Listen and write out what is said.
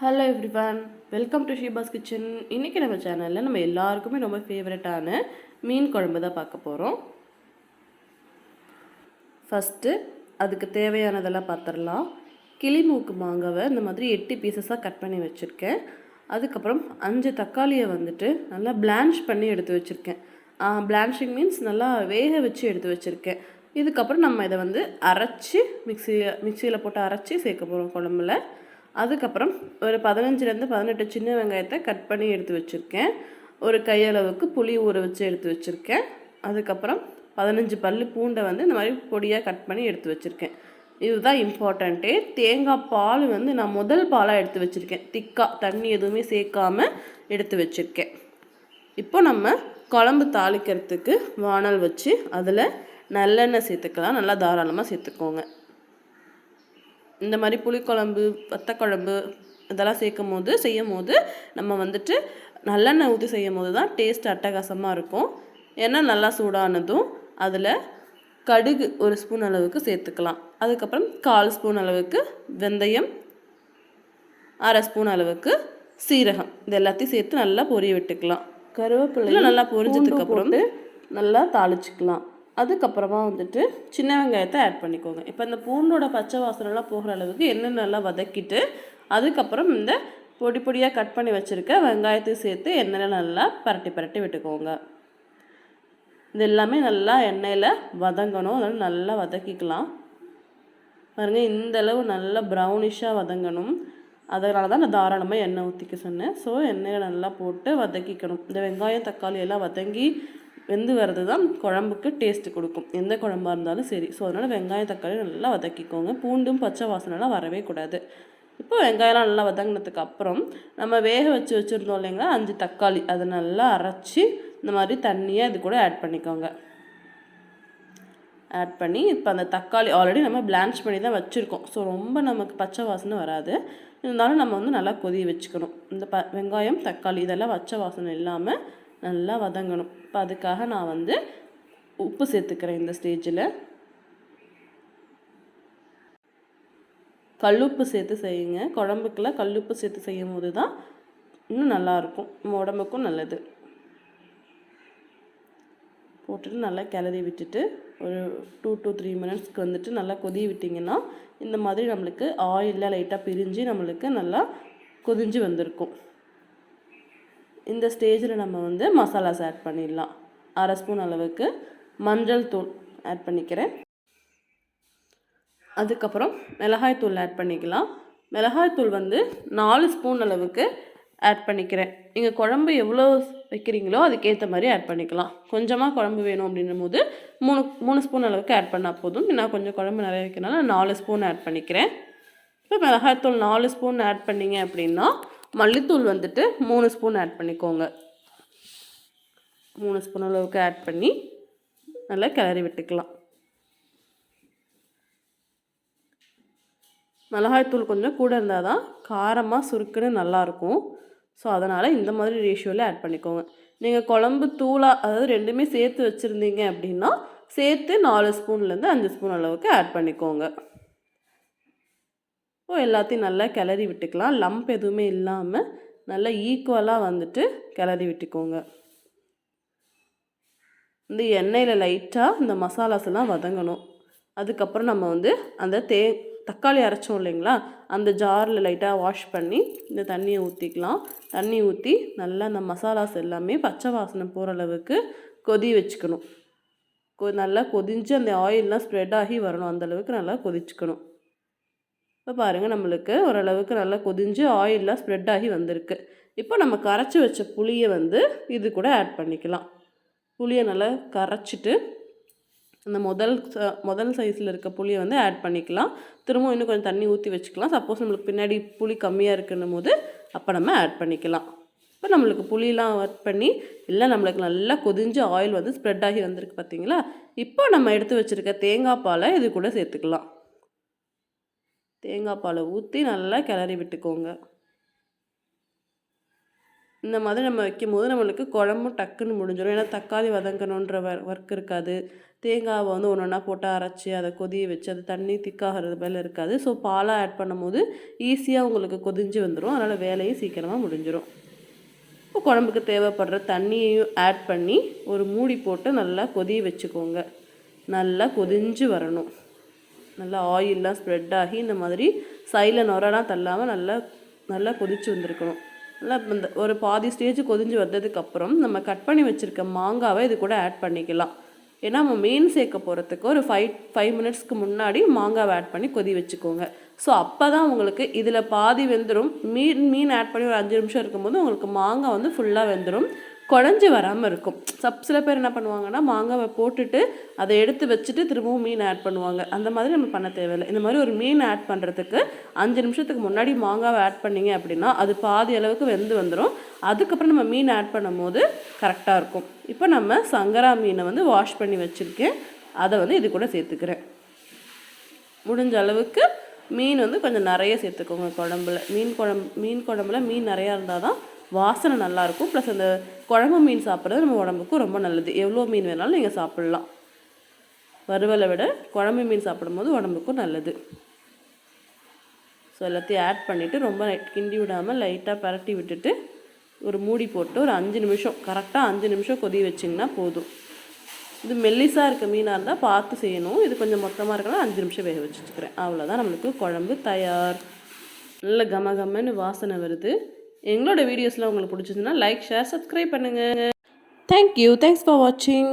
Hello everyone welcome to Sheeba's kitchen இன்றைக்கி நம்ம சேனலில் நம்ம எல்லாருக்குமே ரொம்ப ஃபேவரட்டான மீன் குழம்பு தான் பார்க்க போகிறோம் ஃபஸ்ட்டு அதுக்கு தேவையானதெல்லாம் பார்த்துடலாம் கிளிமூக்கு மாங்காவை இந்த மாதிரி எட்டு பீசஸாக கட் பண்ணி வச்சுருக்கேன். அதுக்கப்புறம் அஞ்சு தக்காளியை வந்துட்டு நல்லா பிளான்ச் பண்ணி எடுத்து வச்சுருக்கேன். பிளான்ச்சிங் மீன்ஸ் நல்லா வேக வச்சு எடுத்து வச்சுருக்கேன். இதுக்கப்புறம் நம்ம இதை வந்து அரைச்சி மிக்சி மிக்சியில் போட்டு அரைச்சி சேர்க்க போகிறோம் குழம்புல. அதுக்கப்புறம் ஒரு பதினஞ்சுலேருந்து பதினெட்டு சின்ன வெங்காயத்தை கட் பண்ணி எடுத்து வச்சுருக்கேன். ஒரு கையளவுக்கு புளி ஊற வச்சு எடுத்து வச்சுருக்கேன். அதுக்கப்புறம் பதினஞ்சு பல் பூண்டை வந்து இந்த மாதிரி பொடியாக கட் பண்ணி எடுத்து வச்சுருக்கேன். இதுதான் இம்பார்ட்டண்ட்டு. தேங்காய் பால் வந்து நான் முதல் பாலாக எடுத்து வச்சுருக்கேன். திக்காக தண்ணி எதுவுமே சேர்க்காம எடுத்து வச்சுருக்கேன். இப்போ நம்ம குழம்பு தாளிக்கிறதுக்கு வானல் வச்சு அதில் நல்லெண்ணெய் சேர்த்துக்கலாம். நல்லா தாராளமாக சேர்த்துக்கோங்க. இந்த மாதிரி புளிக்குழம்பு வத்தக்குழம்பு இதெல்லாம் சேர்க்கும் போது செய்யும் போது நம்ம வந்துட்டு நல்லெண்ணெய் ஊற்றி செய்யும் போது தான் டேஸ்ட் அட்டகாசமாக இருக்கும். எண்ணெய் நல்லா சூடானதும் அதில் கடுகு ஒரு ஸ்பூன் அளவுக்கு சேர்த்துக்கலாம். அதுக்கப்புறம் கால் ஸ்பூன் அளவுக்கு வெந்தயம் அரை ஸ்பூன் அளவுக்கு சீரகம். இது எல்லாத்தையும் சேர்த்து நல்லா பொரிய விட்டுக்கலாம். கருவேப்பிலை நல்லா பொரிஞ்சதுக்கப்புறம் நல்லா தாளிச்சுக்கலாம். அதுக்கப்புறமா வந்துட்டு சின்ன வெங்காயத்தை ஆட் பண்ணிக்கோங்க. இப்போ இந்த பூண்டோட பச்சை வாசனைலாம் போகிற அளவுக்கு எண்ணெய் நல்லா வதக்கிட்டு அதுக்கப்புறம் இந்த பொடி பொடியாக கட் பண்ணி வச்சுருக்க வெங்காயத்தையும் சேர்த்து எண்ணெயில் நல்லா பரட்டி பரட்டி விட்டுக்கோங்க. இது எல்லாமே நல்லா எண்ணெயில் வதங்கணும். அதனால் நல்லா வதக்கிக்கலாம். பாருங்கள் இந்த அளவு நல்லா ப்ரௌனிஷாக வதங்கணும். அதனால தான் நான் தாராளமாக எண்ணெய் ஊற்றிக்க சொன்னேன். ஸோ எண்ணெயை நல்லா போட்டு வதக்கிக்கணும். இந்த வெங்காயம் தக்காளி எல்லாம் வதங்கி வெந்து வர்றது தான் குழம்புக்கு டேஸ்ட்டு கொடுக்கும். எந்த குழம்பாக இருந்தாலும் சரி. ஸோ அதனால் வெங்காயம் தக்காளி நல்லா வதக்கிக்கோங்க. பூண்டும் பச்சை வாசனைலாம் வரவே கூடாது. இப்போ வெங்காயம்லாம் நல்லா வதங்கினதுக்கு அப்புறம் நம்ம வேக வச்சு வச்சுருந்தோம் இல்லைங்களா? அஞ்சு தக்காளி. அதை நல்லா அரைச்சி இந்த மாதிரி தண்ணியை இது கூட ஆட் பண்ணிக்கோங்க. ஆட் பண்ணி இப்போ அந்த தக்காளி ஆல்ரெடி நம்ம பிளான்ச் பண்ணி தான் வச்சுருக்கோம். ஸோ ரொம்ப நமக்கு பச்சை வாசனை வராது. இருந்தாலும் நம்ம வந்து நல்லா கொதி வச்சுக்கணும். இந்த ப வெங்காயம் தக்காளி இதெல்லாம் பச்சை வாசனை இல்லாமல் நல்லா வதங்கணும். இப்போ அதுக்காக நான் வந்து உப்பு சேர்த்துக்கிறேன் இந்த ஸ்டேஜில். கல்லுப்பு சேர்த்து செய்யுங்க. குழம்புக்கெல்லாம் கல்லுப்பு சேர்த்து செய்யும் போது தான் இன்னும் நல்லாயிருக்கும் நம்ம உடம்புக்கும் நல்லது. போட்டுட்டு நல்லா கிளறி விட்டுட்டு ஒரு டூ டு த்ரீ மினிட்ஸ்க்கு வந்துட்டு நல்லா கொதி விட்டிங்கன்னா இந்த மாதிரி நம்மளுக்கு ஆயிலில் லைட்டாக பிரிஞ்சு நம்மளுக்கு நல்லா கொதிஞ்சு வந்திருக்கும். இந்த ஸ்டேஜில் நம்ம வந்து மசாலாஸ் ஆட் பண்ணிடலாம். அரை ஸ்பூன் அளவுக்கு மஞ்சள் தூள் ஆட் பண்ணிக்கிறேன். அதுக்கப்புறம் மிளகாய் தூள் ஆட் பண்ணிக்கலாம். மிளகாய் தூள் வந்து நாலு ஸ்பூன் அளவுக்கு ஆட் பண்ணிக்கிறேன். நீங்கள் குழம்பு எவ்வளோ வைக்கிறீங்களோ அதுக்கேற்ற மாதிரி ஆட் பண்ணிக்கலாம். கொஞ்சமாக குழம்பு வேணும் அப்படின்னும் போது மூணு மூணு ஸ்பூன் அளவுக்கு ஆட் பண்ணால் போதும். நான் கொஞ்சம் குழம்பு நிறைய வைக்கிறனால நாலு ஸ்பூன் ஆட் பண்ணிக்கிறேன். இப்போ மிளகாய்த்தூள் நாலு ஸ்பூன் ஆட் பண்ணிங்க அப்படின்னா மல்லித்தூள் வந்துட்டு மூணு ஸ்பூன் ஆட் பண்ணிக்கோங்க. மூணு ஸ்பூன் அளவுக்கு ஆட் பண்ணி நல்லா கிளறி விட்டுக்கலாம். மிளகாய்த்தூள் கொஞ்சம் கூட இருந்தால் தான் காரமாக சுருக்குன்னு நல்லாயிருக்கும் ஸோ அதனால் இந்த மாதிரி ரேஷியோவில் ஆட் பண்ணிக்கோங்க. நீங்கள் குழம்பு தூளாக அதாவது ரெண்டுமே சேர்த்து வச்சுருந்தீங்க அப்படின்னா சேர்த்து நாலு ஸ்பூன்லேருந்து அஞ்சு ஸ்பூன் அளவுக்கு ஆட் பண்ணிக்கோங்க. இப்போ எல்லாத்தையும் நல்லா கிளறி விட்டுக்கலாம். லம்ப் எதுவுமே இல்லாமல் நல்லா ஈக்குவலாக வந்துட்டு கிளறி விட்டுக்கோங்க. இந்த எண்ணெயில் லைட்டாக இந்த மசாலாஸ் எல்லாம் வதங்கணும். அதுக்கப்புறம் நம்ம வந்து அந்த தே தக்காளி அரைச்சோம் இல்லைங்களா? அந்த ஜாரில் லைட்டாக வாஷ் பண்ணி இந்த தண்ணியை ஊற்றிக்கலாம் தண்ணி ஊற்றி நல்லா அந்த மசாலாஸ் எல்லாமே பச்சை வாசனை போகிற அளவுக்கு கொதி வச்சுக்கணும். கொ நல்லா கொதிஞ்சு அந்த ஆயிலெலாம் ஸ்ப்ரெட் ஆகி வரணும். அந்தளவுக்கு நல்லா கொதிச்சுக்கணும். இப்போ பாருங்கள் நம்மளுக்கு ஓரளவுக்கு நல்லா கொதிஞ்சு ஆயிலெலாம் ஸ்ப்ரெட் ஆகி வந்திருக்கு. இப்போ நம்ம கரைச்சி வச்ச புளியை வந்து இது கூட ஆட் பண்ணிக்கலாம். புளியை நல்லா கரைச்சிட்டு அந்த முதல் முதல் சைஸில் இருக்க புளியை வந்து ஆட் பண்ணிக்கலாம். திரும்பவும் இன்னும் கொஞ்சம் தண்ணி ஊற்றி வச்சுக்கலாம். சப்போஸ் நம்மளுக்கு பின்னாடி புளி கம்மியாக இருக்குன்னும் போது அப்போ நம்ம ஆட் பண்ணிக்கலாம். இப்போ நம்மளுக்கு புளியெலாம் ஆட் பண்ணி இல்லை நம்மளுக்கு நல்லா கொதிஞ்சு ஆயில் வந்து ஸ்ப்ரெட் ஆகி வந்திருக்கு பார்த்தீங்களா இப்போ நம்ம எடுத்து வச்சுருக்க தேங்காய் பாலை இது கூட சேர்த்துக்கலாம். தேங்காய் பாலை ஊற்றி நல்லா கிளறி விட்டுக்கோங்க. இந்த மாதிரி நம்ம வைக்கும் போது நம்மளுக்கு குழம்பும் டக்குன்னு முடிஞ்சிடும் ஏன்னா தக்காளி வதங்கணுன்ற ஒர்க் இருக்காது. தேங்காவை வந்து ஒன்று ஒன்றா போட்டு அரைச்சி அதை கொதிய வச்சு அது தண்ணி திக்காகிறது மேலே இருக்காது. ஸோ பாலாக ஆட் பண்ணும்போது ஈஸியாக உங்களுக்கு கொதிஞ்சு வந்துடும் அதனால் வேலையும் சீக்கிரமாக முடிஞ்சிடும் இப்போ குழம்புக்கு தேவைப்படுற தண்ணியையும் ஆட் பண்ணி ஒரு மூடி போட்டு நல்லா கொதிய வச்சுக்கோங்க. நல்லா கொதிஞ்சு வரணும். நல்லா ஆயிலெலாம் ஸ்ப்ரெட் ஆகி இந்த மாதிரி சைடில் நுரெல்லாம் தள்ளாமல் நல்லா நல்லா கொதிச்சு வந்திருக்கணும். நல்லா இந்த ஒரு பாதி ஸ்டேஜ் கொதிஞ்சு வந்ததுக்கப்புறம் நம்ம கட் பண்ணி வச்சுருக்க மாங்காவை இது கூட ஆட் பண்ணிக்கலாம். ஏன்னா நம்ம மீன் சேர்க்க போகிறதுக்கு ஒரு ஃபைவ் ஃபைவ் மினிட்ஸ்க்கு முன்னாடி மாங்காவை ஆட் பண்ணி கொதி வச்சுக்கோங்க. ஸோ அப்போ தான் உங்களுக்கு இதில் பாதி வெந்துடும் மீன் மீன் ஆட் பண்ணி ஒரு அஞ்சு நிமிஷம் இருக்கும்போது உங்களுக்கு மாங்காய் வந்து ஃபுல்லாக வெந்துடும் குழஞ்சி வராமல் இருக்கும். சப் சில பேர் என்ன பண்ணுவாங்கன்னா மாங்காவை போட்டுட்டு அதை எடுத்து வச்சுட்டு திரும்பவும் மீன் ஆட் பண்ணுவாங்க. அந்த மாதிரி நம்ம பண்ண தேவையில்லை. இந்த மாதிரி ஒரு மீன் ஆட் பண்ணுறதுக்கு அஞ்சு நிமிஷத்துக்கு முன்னாடி மாங்காவை ஆட் பண்ணீங்க அப்படின்னா அது பாதி அளவுக்கு வெந்து வந்துடும் அதுக்கப்புறம் நம்ம மீன் ஆட் பண்ணும்போது கரெக்டாக இருக்கும். இப்போ நம்ம சங்கரா மீனை வந்து வாஷ் பண்ணி வச்சுருக்கேன். அதை வந்து இது கூட சேர்த்துக்கிறேன். முடிஞ்ச அளவுக்கு மீன் வந்து கொஞ்சம் நிறைய சேர்த்துக்கோங்க குழம்புல. மீன் குழம்பு மீன் குழம்புல மீன் நிறையா இருந்தால் தான் வாசனை நல்லாயிருக்கும் ப்ளஸ் அந்த குழம்பு மீன் சாப்பிட்றது நம்ம உடம்புக்கும் ரொம்ப நல்லது. எவ்வளோ மீன் வேணாலும் நீங்கள் சாப்பிட்லாம். வறுவலை விட குழம்பு மீன் சாப்பிடும்போது உடம்புக்கும் நல்லது. ஸோ எல்லாத்தையும் ஆட் பண்ணிவிட்டு ரொம்ப கிண்டி விடாமல் லைட்டாக பரட்டி விட்டுட்டு ஒரு மூடி போட்டு ஒரு அஞ்சு நிமிஷம் கரெக்டாக அஞ்சு நிமிஷம் கொதி வச்சிங்கன்னா போதும். இது மெல்லிஸாக இருக்க மீனாக இருந்தால் பார்த்து செய்யணும். இது கொஞ்சம் மொத்தமாக இருக்கலாம் அஞ்சு நிமிஷம் வேக வச்சுருக்கிறேன் அவ்வளோதான் நம்மளுக்கு குழம்பு தயார். நல்ல கம கமன்னு வாசனை வருது. எங்களோட வீடியோஸ்லாம் உங்களுக்கு பிடிச்சிருந்துன்னா லைக் ஷேர் சப்ஸ்கிரைப் பண்ணுங்கள் தேங்க்யூ தேங்க்ஸ் ஃபார் வாட்சிங்